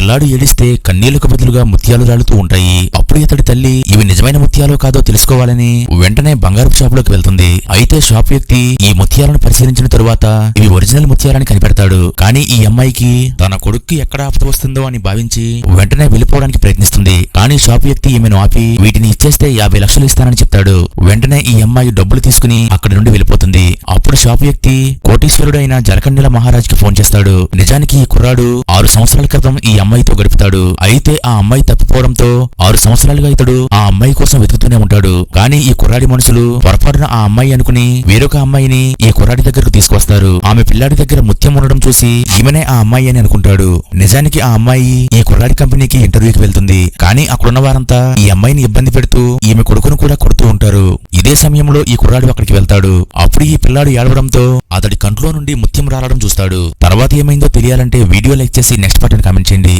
పిల్లాడు ఏడిస్తే కన్నీళ్ళకు బదులుగా ముత్యాలు రాలుతూ ఉంటాయి. అప్పుడు ఇతడి తల్లి ఇవి నిజమైన ముత్యాలో కాదో తెలుసుకోవాలని వెంటనే బంగారు షాపులోకి వెళ్తుంది. అయితే షాప్ వ్యక్తి ఈ ముత్యాలను పరిశీలించిన తరువాత ఇవి ఒరిజినల్ ముత్యాలని కనిపెడతాడు. కానీ ఈ అమ్మాయికి తన కొడుక్కి ఎక్కడ ఆపద వస్తుందో అని భావించి వెంటనే వెళ్ళిపోవడానికి ప్రయత్నిస్తుంది. కానీ షాప్ వ్యక్తి ఈమెను ఆపి వీటిని ఇచ్చేస్తే యాభై లక్షలు ఇస్తానని చెప్తాడు. వెంటనే ఈ అమ్మాయి డబ్బులు తీసుకుని అక్కడి నుండి వెళ్ళిపోతుంది. అప్పుడు షాప్ వ్యక్తి కోటీశ్వరుడైన మహారాజ్కి ఫోన్ చేస్తాడు. నిజానికి ఈ కుర్రాడు ఆరు సంవత్సరాల క్రితం ఈ అమ్మాయితో గడుపుతాడు. అయితే ఆ అమ్మాయి తప్పిపోవడంతో ఆరు సంవత్సరాలుగా ఇతడు ఆ అమ్మాయి కోసం వెతుకుతూనే ఉంటాడు. కానీ ఈ కుర్రాడి మనుషులు పొరపాటున ఆ అమ్మాయి అనుకుని వేరొక అమ్మాయిని ఈ కుర్రాడి దగ్గరకు తీసుకొస్తారు ఆమె పిల్లాడి దగ్గర ముత్యం ఉండడం చూసి ఈమెనే ఆ అమ్మాయి అని అనుకుంటాడు. నిజానికి ఆ అమ్మాయి ఈ కుర్రాడి కంపెనీకి ఇంటర్వ్యూకి వెళ్తుంది. కానీ అక్కడున్న వారంతా ఈ అమ్మాయిని ఇబ్బంది పెడుతూ ఈమె కొడుకును కూడా కొడుతూ ఉంటారు. అదే సమయంలో ఈ కుర్రాడు అక్కడికి వెళ్తాడు. అప్పుడు ఈ పిల్లాడు ఏడవడంతో అతడి కంట్లో నుండి ముత్యం రాలడం చూస్తాడు. తర్వాత ఏమైందో తెలియాలంటే వీడియో లైక్ చేసి నెక్స్ట్ బటన్ కామెంట్ చేయండి.